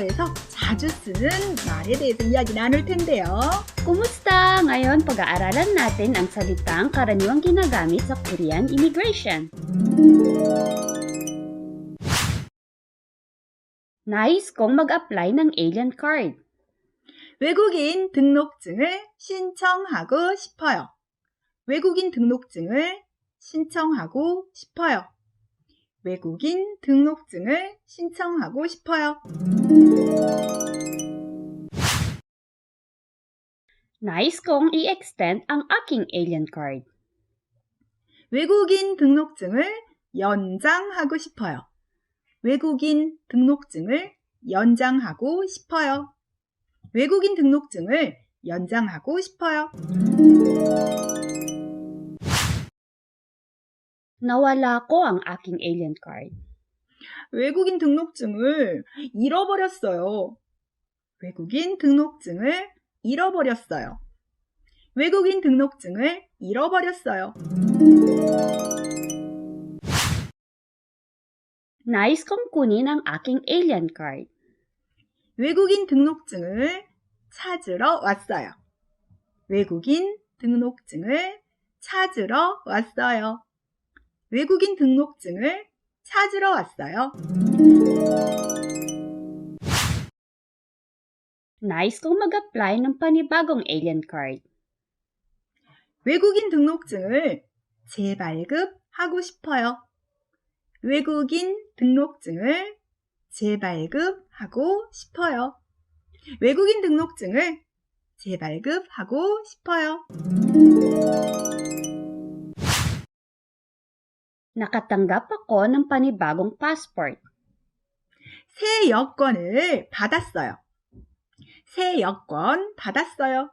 사무소에서 자주 쓰는 말에 대해서 이야기 나눌 텐데요. Kumusta? Ngayon, pag-aaralan natin ang salitang karaniwang ginagamit sa Korean immigration. Nais kong mag-apply ng alien card. 외국인 등록증을 신청하고 싶어요. 외국인 등록증을 신청하고 싶어요. 외국인 등록증을 신청하고 싶어요. Nais kong i-extend ang aking alien card. 외국인 등록증을 연장하고 싶어요. 외국인 등록증을 연장하고 싶어요. 외국인 등록증을 연장하고 싶어요. Nawala ko ang aking alien card. 외국인 등록증을 잃어버렸어요. 외국인 등록증을 잃어버렸어요. 외국인 등록증을 잃어버렸어요. Nais kong kunin ang aking alien card. 외국인 등록증을 찾으러 왔어요. 외국인 등록증을 찾으러 왔어요. 외국인 등록증을 찾으러 왔어요. Nais kong mag-apply ng panibagong alien card. 외국인 등록증을 재발급하고 싶어요. 외국인 등록증을 재발급하고 싶어요. 외국인 등록증을 재발급하고 싶어요. Nakatanggap ako ng panibagong passport. 새 여권을 받았어요. 새 여권 받았어요.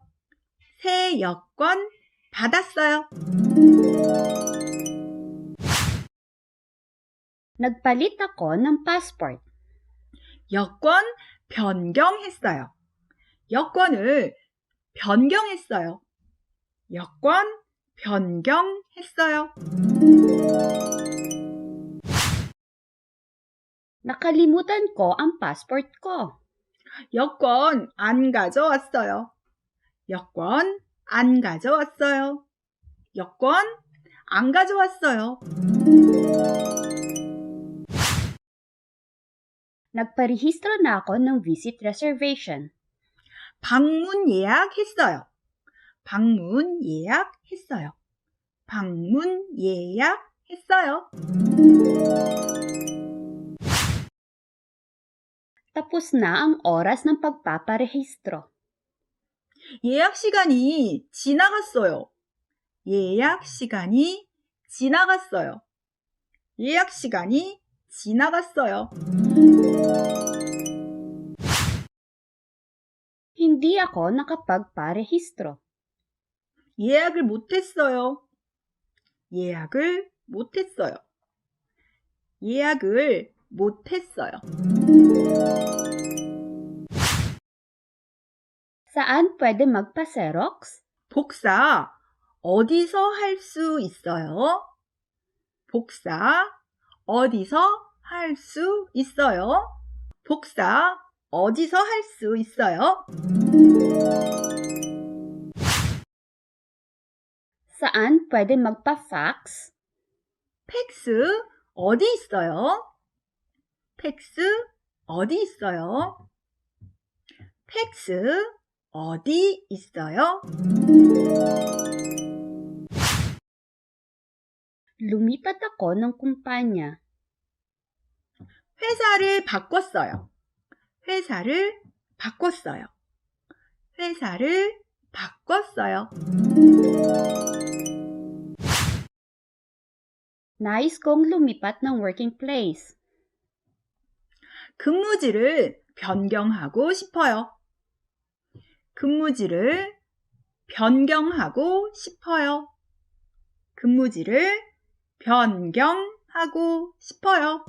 새 여권 받았어요. Nagpalit ako ng passport. 여권 변경했어요. 여권을 변경했어요. 여권 변경했어요. Nakalimutan ko ang passport ko. 여권 안 가져왔어요. 여권 안 가져왔어요. 여권 안 가져왔어요. Nagparehistro na ako ng visit reservation. 방문 예약했어요. 방문 예약했어요. 방문 예약했어요. Tapos na ang oras ng pagpaparehistro. 예약 시간이 지나갔어요. 예약 시간이 지나갔어요. 예약 시간이 지나갔어요. Hindi ako nakapagparehistro. 예약을 못했어요. 예약을 못했어요. 예약을 못했어요. Saan pwede magpa-Xerox? 복사 어디서 할 수 있어요? 복사 어디서 할 수 있어요? 복사 어디서 할 수 있어요? Saan pwede magpa-fax? 팩스 어디 있어요? 팩스 어디 있어요? 팩스 어디 있어요? Lumipat ako ng kumpanya. 회사를 바꿨어요. 회사를 바꿨어요. 회사를 바꿨어요. Nais kong lumipat ng working place. 근무지를 변경하고 싶어요. 근무지를 변경하고 싶어요. 근무지를 변경하고 싶어요.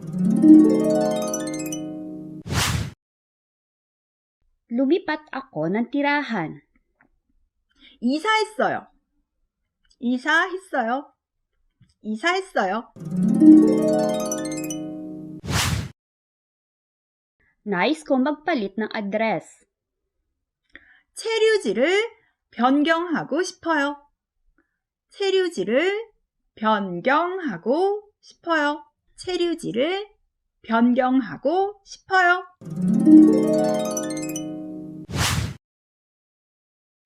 Lumipat ako ng tirahan. 이사했어요. 이사했어요. 이사했어요. Nais ko magpalit ng address. 체류지를 변경하고 싶어요. 체류지를 변경하고 싶어요. 체류지를 변경하고 싶어요.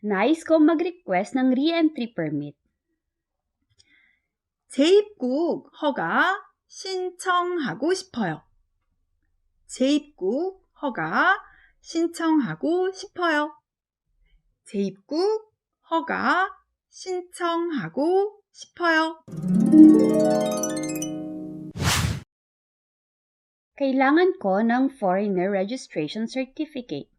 Nais ko mag-request ng re-entry permit. 재입국 허가 신청하고 싶어요. 재입국 허가 신청하고 싶어요. 재입국 허가 신청하고 싶어요. Kailangan ko ng foreigner registration certificate.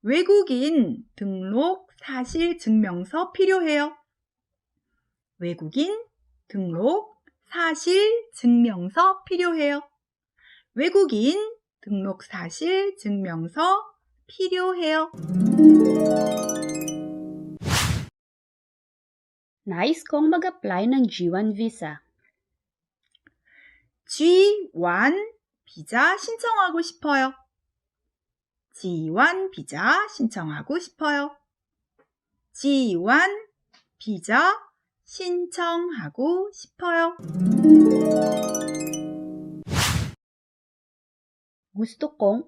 외국인 등록 사실 증명서 필요해요. 외국인 등록 사실 증명서 필요해요. 외국인 등록 사실 증명서 필요해요. Nais kong mag-apply ng G1 visa. G1 비자 신청하고 싶어요. G1 비자 신청하고 싶어요. G1 비자 신청하고 싶어요. Gusto kong.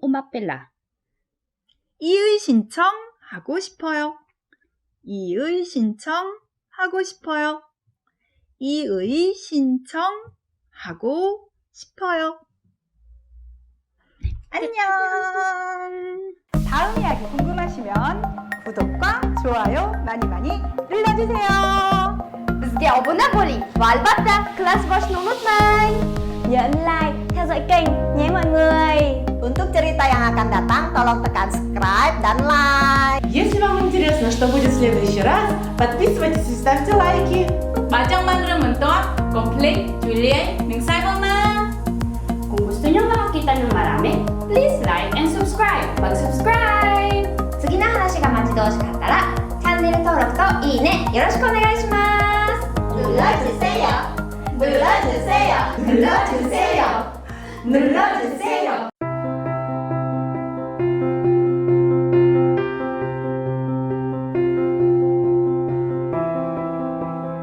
이의 신청 하고 싶어요. 이의 신청 하고 싶어요. 이의 신청 하고 싶어요. 안녕. 다음 이야기 궁금하시면 구독과 좋아요 많이 많이 눌러주세요. Bizga obuna bo'ling va albatta class boshni unutmang. Nhấn like, theo dõi kênh nhé mọi người. Untuk cerita yang akan datang, tolong tekan subscribe dan like. Если вам интересно, что будет в следующий раз, подписывайтесь и ставьте лайки. Bacang Mandra Mentor, Komplek, Julian, Mingsai Mama. Kung gusto niyo makakita ng marami, please like and subscribe. Mag-subscribe! 次の話が待ち遠しかったら、チャンネル登録といいねよろしくお願いします。